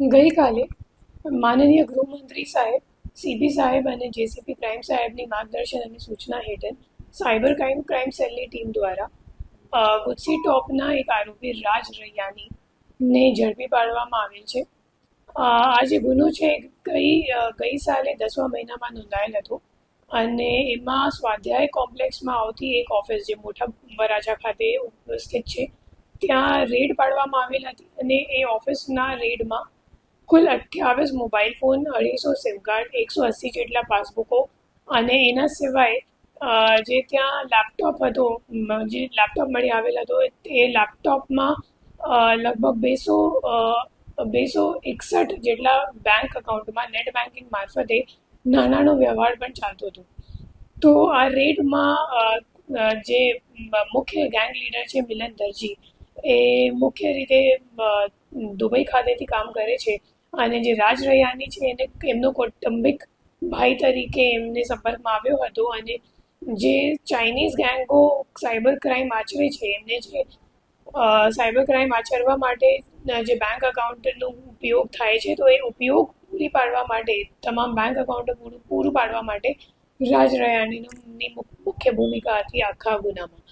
ગઈકાલે માનનીય ગૃહમંત્રી સાહેબ સીબી સાહેબ અને જેસીપી ક્રાઇમ સાહેબની માર્ગદર્શન અને સૂચના હેઠળ સાયબર ક્રાઇમ ક્રાઇમ સેલની ટીમ દ્વારા ગુજસી ટોપના એક આરોપી રાજ રૈયાની ને ઝડપી પાડવામાં આવેલ છે. આ જે ગુનો છે ગઈ ગઈ સાલે દસમા મહિનામાં નોંધાયેલ હતો અને એમાં સ્વાધ્યાય કોમ્પ્લેક્સમાં આવતી એક ઓફિસ જે મોટા વરાછા ખાતે સ્થિત છે, ત્યાં રેડ પાડવામાં આવેલ હતી અને એ ઓફિસના રેડમાં કુલ અઠ્યાવીસ મોબાઈલ ફોન, અઢીસો સિમ કાર્ડ એકસો અસી જેટલા પાસબુકો અને એના સિવાય જે ત્યાં લેપટોપ હતો જે લેપટોપ મળી આવેલ હતો, એ લેપટોપમાં લગભગ બેસો બેસો એકસઠ જેટલા બેંક અકાઉન્ટમાં નેટ બેન્કિંગ મારફતે નાણાંનો વ્યવહાર પણ ચાલતો હતો. તો આ રેડમાં જે મુખ્ય ગેંગ લીડર છે મિલન દરજી, એ મુખ્ય રીતે દુબઈ ખાતેથી કામ કરે છે. અને જે રાજ રૈયાની છે, એને એમનો કૌટુંબિક ભાઈ તરીકે એમને સંપર્કમાં આવ્યો હતો અને જે ચાઇનીઝ ગેંગો સાયબર ક્રાઇમ આચરે છે, એમને જે સાયબર ક્રાઇમ આચરવા માટે જે બેંક અકાઉન્ટનો ઉપયોગ થાય છે, તો એ ઉપયોગ પૂરી પાડવા માટે, તમામ બેંક અકાઉન્ટ પૂરું પૂરું પાડવા માટે રાજ રૈયાણીની મુખ્ય ભૂમિકા હતી આખા ગુનામાં.